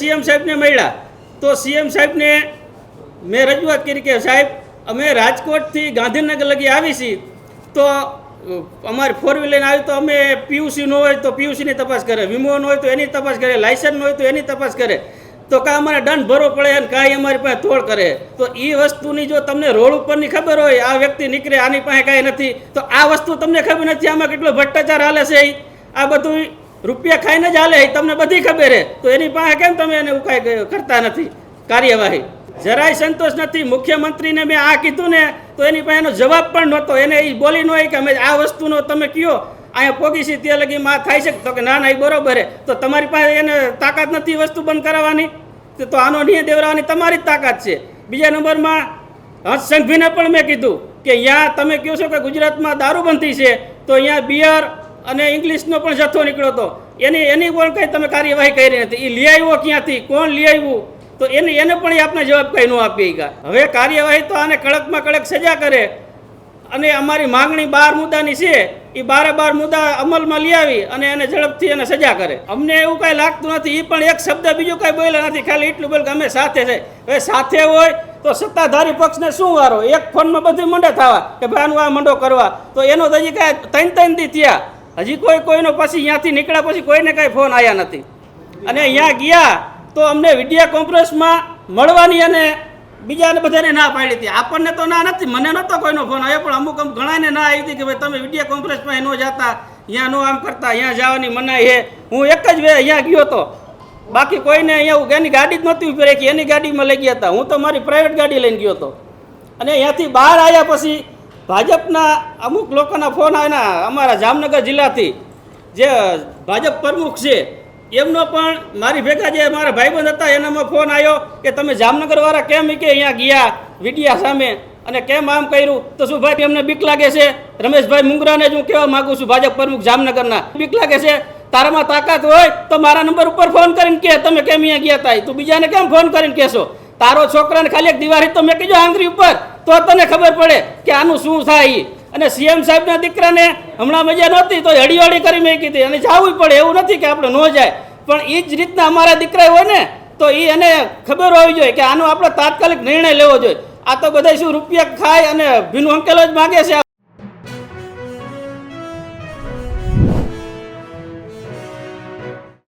CM સાહેબને મળ્યા. તો સીએમ સાહેબને મેં રજૂઆત કરી કે, સાહેબ, અમે રાજકોટથી ગાંધીનગર લગી આવી છીએ. તો અમારે ફોર વ્હીલર લઈને આવી તો અમે પીયુસી ન હોય તો પીયુસીની તપાસ કરે. વીમો ન હોય તો એની તપાસ કરે. લાયસન્સ ન હોય તો એની તપાસ કરે. તો કાં અમારે દંડ ભરવો પડે અને કાંઈ અમારી પાસે તોડ કરે? તો એ વસ્તુની જો તમને રોડ ઉપરની ખબર હોય, આ વ્યક્તિ નીકળે, આની પાસે કાંઈ નથી, તો આ વસ્તુ તમને ખબર નથી, આમાં કેટલો ભ્રષ્ટાચાર હાલે છે આ બધું રૂપિયા ખાઈને જ હાલે તમને બધી ખબર હે. તો એની પાસે કેમ તમે એને એવું કાંઈ કરતા નથી? કાર્યવાહી. જરાય સંતોષ નથી. મુખ્યમંત્રીને મેં આ કીધું ને, તો એની પાસે એનો જવાબ પણ નહોતો. એને એ બોલી ન હોય કે અમે આ વસ્તુનો તમે કયો. અહીંયા પોગી છે, ત્યાં લગી માં થાય છે. તો કે ના ના એ બરોબર હે. તો તમારી પાસે એને તાકાત નથી વસ્તુ બંધ કરાવવાની તો- આનો નહીં દેવડાવવાની તમારી જ તાકાત છે. બીજા નંબરમાં હર્ષ સંઘવીને પણ મેં કીધું કે અહીંયા તમે કહો છો કે ગુજરાતમાં દારૂબંધી છે? તો અહીંયા બિયર અને ઇંગ્લિશનો પણ જથ્થો નીકળ્યો હતો. એની એની પણ કંઈ તમે કાર્યવાહી કરી નથી. એ લઈ આવ્યો ક્યાંથી? કોણ લઈ આવ્યું? તો એને એને પણ એ આપને જવાબ કંઈ ન આપીએ ગયા હવે કાર્યવાહી તો આને કડકમાં કડક સજા કરે. અને અમારી માંગણી બાર મુદ્દાની છે. એ બારે બાર મુદ્દા અમલમાં લઈ આવી અને એને ઝડપથી એને સજા કરે. અમને એવું કાંઈ લાગતું નથી. એ પણ એક શબ્દ બીજું કાંઈ બોલ્યા નથી. ખાલી એટલું બોલ કે અમે સાથે છે. હવે સાથે હોય તો સત્તાધારી પક્ષને શું વારો? એક ફોનમાં બધું મંડે થવા કે ભાઈ આનું આ મંડો કરવા. તો એનો તો હજી કાંઈ ત્રણ ત્રણ થયા. હજી કોઈ કોઈનો પછી અહીંયાથી નીકળ્યા પછી કોઈને કાંઈ ફોન આવ્યા નથી. અને અહીંયા ગયા તો અમને વિડીયા કોન્ફરન્સમાં મળવાની અને બીજાને બધાને ના પાડી હતી. આપણને તો ના નથી, મને નહોતો કોઈનો ફોન આવ્યો, પણ અમુક અમુક ઘણાને ના આવી હતી કે ભાઈ તમે વીડિયો કોન્ફરન્સમાં ન જતા, અહીંયા નો આમ કરતા, અહીંયા જવાની મનાઈ હે. હું એક જ વે અહીંયા ગયો હતો. બાકી કોઈને અહીંયા એની ગાડી જ નહોતી ઊભી રાખી, એની ગાડીમાં લઈ ગયા હતા. હું તો મારી પ્રાઇવેટ ગાડી લઈને ગયો હતો. અને અહીંયાથી બહાર આવ્યા પછી ભાજપના અમુક લોકોના ફોન આવ્યા અમારા જામનગર જિલ્લાથી, જે ભાજપ પ્રમુખ છે, એમનો પણ મારી ભેગા જે મારા ભાઈબંધ હતા, એનામાં ફોન આવ્યો કે તમે જામનગરવાળા કેમ કે અહીંયા ગયા વિડિયા સામે? અને કેમ આમ કર્યું? તો શું ભાઈ એમને બીક લાગે છે? રમેશભાઈ મુંગરાને જ હું કહેવા માગું છું, ભાજપ પ્રમુખ જામનગરના. બીક લાગે છે? તારામાં તાકાત હોય તો મારા નંબર ઉપર ફોન કરીને કે તમે કેમ અહીંયા ગયા હતા તું બીજાને કેમ ફોન કરીને કહેશો? તારો છોકરાને ખાલી એક દિવાળી તો મેં કીધું આંગળી ઉપર. તો તને ખબર પડે કે આનું શું થાય. અને સીએમ સાહેબના દીકરાને હમણાં મજા નહોતી, તો હળીહળી કરી મેં કીધી અને જવું પડે, એવું નથી કે આપણે ન જાય. પણ એ જ રીતના અમારા દીકરા હોય ને, તો એ એને ખબર હોવી જોઈએ કે આનો આપણે તાત્કાલિક નિર્ણય લેવો જોઈએ. આ તો બધા શું રૂપિયા ખાય અને ભીનું અંકેલો જ માગે છે